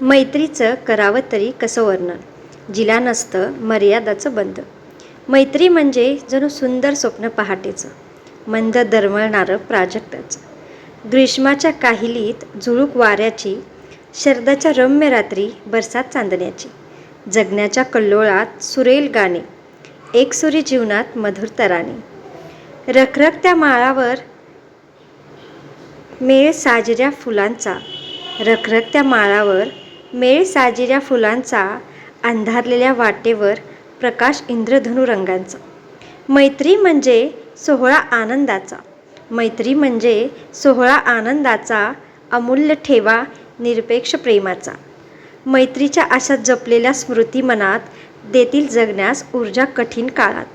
मैत्रीचं करावं तरी कसं वर्णन? जिला नसतं मर्यादाचं बंद. मैत्री म्हणजे जणू सुंदर स्वप्न पहाटेचं. मंद दरमळणारं प्राजक्ताचं. ग्रीष्माच्या काहिलीत झुळूक वाऱ्याची शरदाच्या रम्य रात्री बरसात चांदण्याची. जगण्याच्या कल्लोळात सुरेल गाणे एकसुरी जीवनात मधुर तराने. रखरखत्या माळावर मेळ साजऱ्या फुलांचा रखरखत्या माळावर मेळ साजिऱ्या फुलांचा अंधारलेल्या वाटेवर प्रकाश इंद्रधनु रंगांचा मैत्री म्हणजे सोहळा आनंदाचा. मैत्री म्हणजे सोहळा आनंदाचा अमूल्य ठेवा निरपेक्ष प्रेमाचा. मैत्रीच्या अशा जपलेल्या स्मृती मनात देतील जगण्यास ऊर्जा कठीण काळात.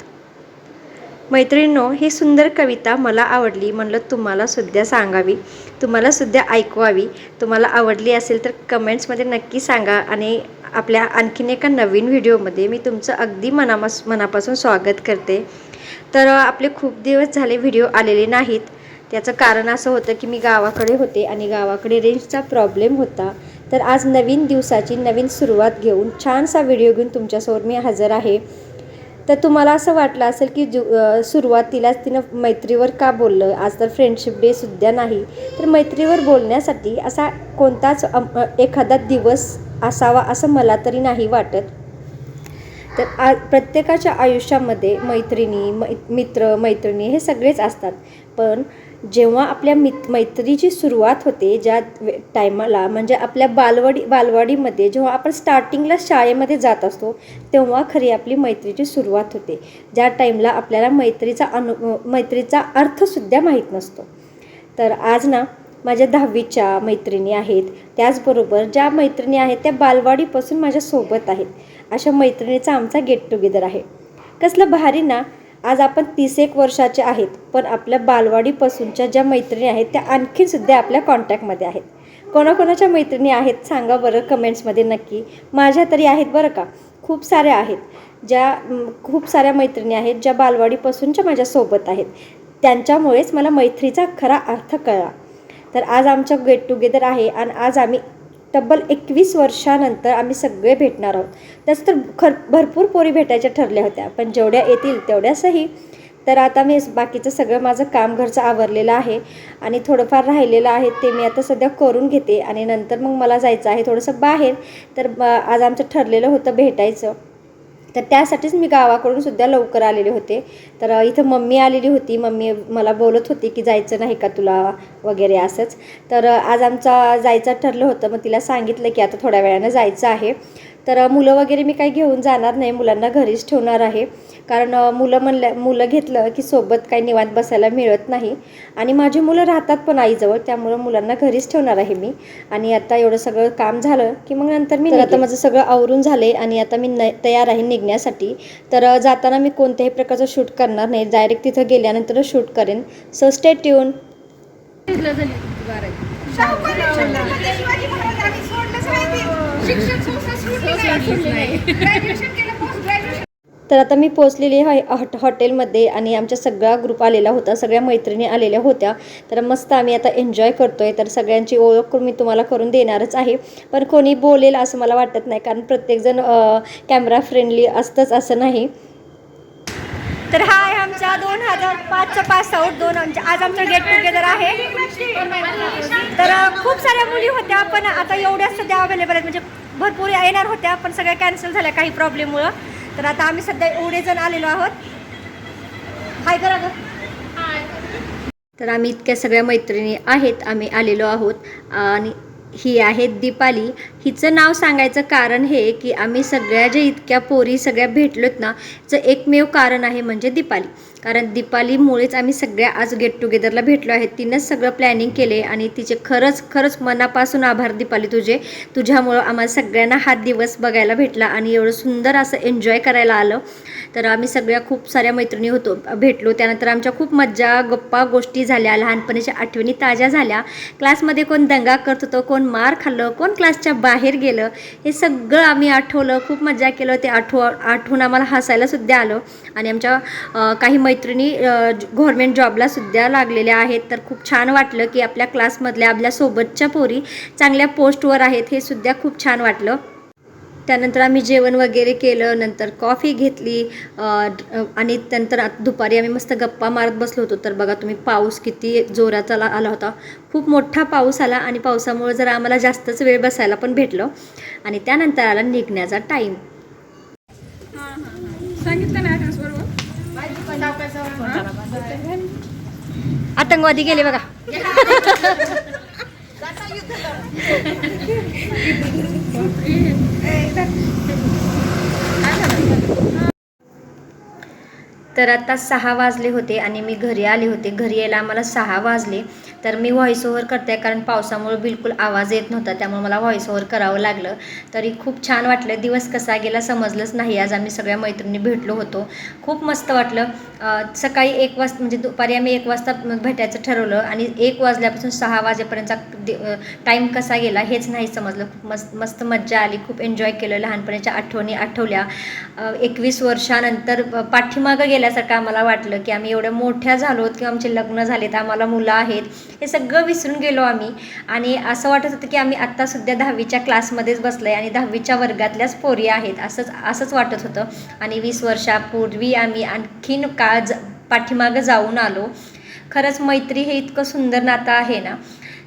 मैत्रिणींनो ही सुंदर कविता मला आवडली. म्हणलं तुम्हाला सुद्धा सांगावी. तुम्हाला सुद्धा ऐकवावी. तुम्हाला आवडली असेल तर कमेंट्समध्ये नक्की सांगा आणि आपल्या आणखीन एका नवीन व्हिडिओमध्ये मी तुमचं अगदी मनामस मनापासून स्वागत करते. तर आपले खूप दिवस झाले व्हिडिओ आलेले नाहीत. त्याचं कारण असं होतं की मी गावाकडे होते आणि गावाकडे रेंजचा प्रॉब्लेम होता. तर आज नवीन दिवसाची नवीन सुरुवात घेऊन छानसा व्हिडिओ घेऊन तुमच्यासमोर मी हजर आहे. तर तुम्हाला असं वाटलं असेल की जु सुरुवातीलाच तिनं मैत्रीवर का बोललं? आज तर फ्रेंडशिप डे सुद्धा नाही. तर मैत्रीवर बोलण्यासाठी असा कोणताच एखादा दिवस असावा असं मला तरी नाही वाटत. तर आ प्रत्येकाच्या आयुष्यामध्ये मैत्रिणी मै मित्र मैत्रिणी हे सगळेच असतात. पण जेव्हा आपल्या मित मैत्रीची सुरुवात होते ज्या टायमाला म्हणजे आपल्या बालवाडी बालवाडीमध्ये जेव्हा आपण स्टार्टिंगला शाळेमध्ये जात असतो तेव्हा खरी आपली मैत्रीची सुरुवात होते. ज्या टाईमला आपल्याला मैत्रीचा अनु मैत्रीचा अर्थसुद्धा माहीत नसतो. तर आज ना माझ्या दहावीच्या मैत्रिणी आहेत. त्याचबरोबर ज्या मैत्रिणी आहेत त्या बालवाडीपासून माझ्यासोबत आहेत. अशा मैत्रिणीचा आमचा गेट टुगेदर आहे. कसलं भारी ना आज आपण तीस एक वर्षाचे आहेत पण आपल्या बालवाडीपासूनच्या ज्या मैत्रिणी आहेत त्या आणखीन सुद्धा आपल्या कॉन्टॅक्टमध्ये आहेत. कोणाकोणाच्या मैत्रिणी आहेत सांगा बरं कमेंट्समध्ये नक्की. माझ्या तरी आहेत बरं का? खूप साऱ्या आहेत. ज्या खूप साऱ्या मैत्रिणी आहेत ज्या बालवाडीपासूनच्या माझ्यासोबत आहेत. त्यांच्यामुळेच मला मैत्रीचा खरा अर्थ कळला. तर आज आमचं गेट टुगेदर आहे आणि आज आम्ही तब्बल एकवीस वर्षानंतर आम्ही सगळे भेटणार आहोत. तसं तर खर भरपूर पोरी भेटायच्या ठरल्या होत्या पण जेवढ्या येतील तेवढ्यासही. तर आता मी बाकीचं सगळं माझं काम घरचं आवरलेलं आहे आणि थोडंफार राहिलेलं आहे ते मी आता सध्या करून घेते आणि नंतर मग मला जायचं आहे थोडंसं बाहेर. तर आज आमचं ठरलेलं होतं भेटायचं. तर त्यासाठीच मी गावाकडून सुद्धा लवकर आलेले होते. तर इथं मम्मी आलेली होती. मम्मी मला बोलत होती की जायचं नाही का तुला वगैरे असंच. तर आज आमचा जायचं ठरलं होतं. मग तिला सांगितलं की आता थोड्या वेळानं जायचं आहे. तर मुलं वगैरे मी काही घेऊन जाणार नाही. मुलांना घरीच ठेवणार आहे. कारण मुलं म्हणल्या मुलं घेतलं की सोबत काही निवांत बसायला मिळत नाही. आणि माझी मुलं राहतात पण आईजवळ त्यामुळं मुलांना घरीच ठेवणार आहे मी. आणि आता एवढं सगळं काम झालं की मग नंतर मी आता माझं सगळं आवरून झाले आणि आता मी न तयार आहे निघण्यासाठी. तर जाताना मी कोणत्याही प्रकारचं शूट करणार नाही. डायरेक्ट तिथं गेल्यानंतरच शूट करेन. So stay tuned Shivaji Shikshan Sanstha सोडली नाही. ग्रॅज्युएशन केलं पोस्ट ग्रॅज्युएशन तर आता मी पोचलेली आहे हॉट हॉटेलमध्ये आणि आमच्या सगळा ग्रुप आलेला होता सगळ्या मैत्रिणी आलेल्या होत्या. तर मस्त आम्ही आता एन्जॉय करतो आहे तर सगळ्यांची ओळख मी तुम्हाला करून देणारच आहे. पण कोणी बोलेल असं मला वाटत नाही कारण प्रत्येकजण कॅमेरा फ्रेंडली असतंच असं नाही. तर हा आहे आमचा दोन हजार पाचचा पास आउट दोन आमच्या आज आमचं गेट टुगेदर आहे. तर खूप साऱ्या मुली होत्या पण आता एवढ्या सध्या अवेलेबल आहेत. म्हणजे भरपूर येणार होत्या पण सगळ्या कॅन्सल झाल्या काही प्रॉब्लेममुळं तर आता आम्ही सध्या एवढे जण आलेलो आहोत. हाय करा ग. तर आम्ही इतक्या सगळ्या मैत्रिणी आहेत आम्ही आलेलो आहोत. आणि ही आहे दीपाली. हिचं नाव सांगायचं कारण हे की आम्ही सगळ्या ज्या इतक्या पोरी सगळ्या भेटलोत ना चं एकमेव कारण आहे म्हणजे दीपाली. कारण दीपालीमुळेच आम्ही सगळ्या आज गेट टुगेदरला भेटलो आहेत तिनंच सगळं प्लॅनिंग केले आणि तिचे खरंच खरंच मनापासून आभार दीपाली तुझे. तुझ्यामुळं आम्हाला सगळ्यांना हा दिवस बघायला भेटला आणि एवढं सुंदर असं एन्जॉय करायला आलं. तर आम्ही सगळ्या खूप साऱ्या मैत्रिणी होतो भेटलो. त्यानंतर आमच्या खूप मज्जा गप्पा गोष्टी झाल्या. लहानपणीच्या आठवणी ताज्या झाल्या. क्लासमध्ये कोण दंगा करत होतं कोण मार खाल्लं कोण क्लासच्या बाहेर गेलं हे सगळं आम्ही आठवलं. खूप मजा केलं. ते आठव आठवून आम्हाला हसायला सुद्धा आलं. आणि आमच्या काही मैत्रिणी गव्हर्मेंट जॉबला सुद्धा लागलेल्या आहेत. तर खूप छान वाटलं की आपल्या क्लासमधल्या आपल्या सोबतच्या पोरी चांगल्या पोस्टवर आहेत हे सुद्धा खूप छान वाटलं. त्यानंतर आम्ही जेवण वगैरे केलं नंतर कॉफी घेतली आणि नंतर दुपारी आम्ही मस्त गप्पा मारत बसलो होतो. तर बघा तुम्ही पाऊस किती जोरात आला आला होता. खूप मोठा पाऊस आला आणि पावसामुळे जरा आम्हाला जास्तच वेळ बसायला पण भेटलं. आणि त्यानंतर आला निघण्याचा टाईम सांगितलं ना बरोबर? आतंकवादी गेले बघा. तर आता सहा वाजले होते आणि मी घरी आले होते. घरी यायला आम्हाला सहा वाजले. तर मी व्हॉइस ओव्हर करते कारण पावसामुळे बिलकुल आवाज येत नव्हता त्यामुळे मला व्हॉइस ओव्हर करावं लागलं. तरी खूप छान वाटलं. दिवस कसा गेला समजलंच नाही. आज आम्ही सगळ्या मैत्रिणी भेटलो होतो. खूप मस्त वाटलं. सकाळी एक वाजता म्हणजे दुपारी आम्ही एक वाजता भेटायचं ठरवलं आणि एक वाजल्यापासून सहा वाजेपर्यंतचा टाईम कसा गेला हेच नाही समजलं. खूप मस्त मस्त मज्जा आली. खूप एन्जॉय केलं. लहानपणीच्या आठवणी आठवल्या. एकवीस वर्षानंतर पाठीमागं गेल्यासारखं आम्हाला वाटलं की आम्ही एवढ्या मोठ्या झालो किंवा आमचे लग्न झालेत. आम्हाला मुलं आहेत. हे सगळं विसरून गेलो आम्ही. आणि असं वाटत होतं की आम्ही आत्ता सध्या दहावीच्या क्लासमध्येच बसलो आहे आणि दहावीच्या वर्गातल्याच पोरी आहेत असंच असंच वाटत होतं. आणि वीस वर्षापूर्वी आम्ही आणखीन काळ ज पाठीमागं जाऊन आलो. खरंच मैत्री हे इतकं सुंदर नातं आहे ना.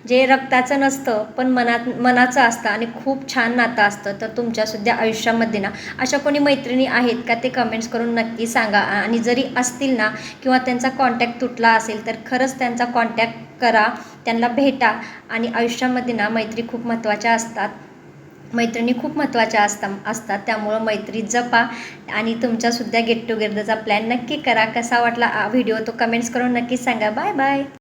जे रक्ताचं नसतं पण मनात मनाचं असतं आणि खूप छान नातं असतं तर तुमच्यासुद्धा आयुष्यामध्ये ना अशा कोणी मैत्रिणी आहेत का ते कमेंट्स करून नक्की सांगा. आणि जरी असतील ना किंवा त्यांचा कॉन्टॅक्ट तुटला असेल तर खरंच त्यांचा कॉन्टॅक्ट करा त्यांना भेटा आणि आयुष्यामध्ये ना मैत्री खूप महत्त्वाच्या असतात. मैत्रिणी खूप महत्त्वाच्या असतात असतात. त्यामुळं मैत्री जपा आणि तुमच्यासुद्धा गेट टुगेदरचा प्लॅन नक्की करा. कसा वाटला व्हिडिओ तो कमेंट्स करून नक्की सांगा. Bye bye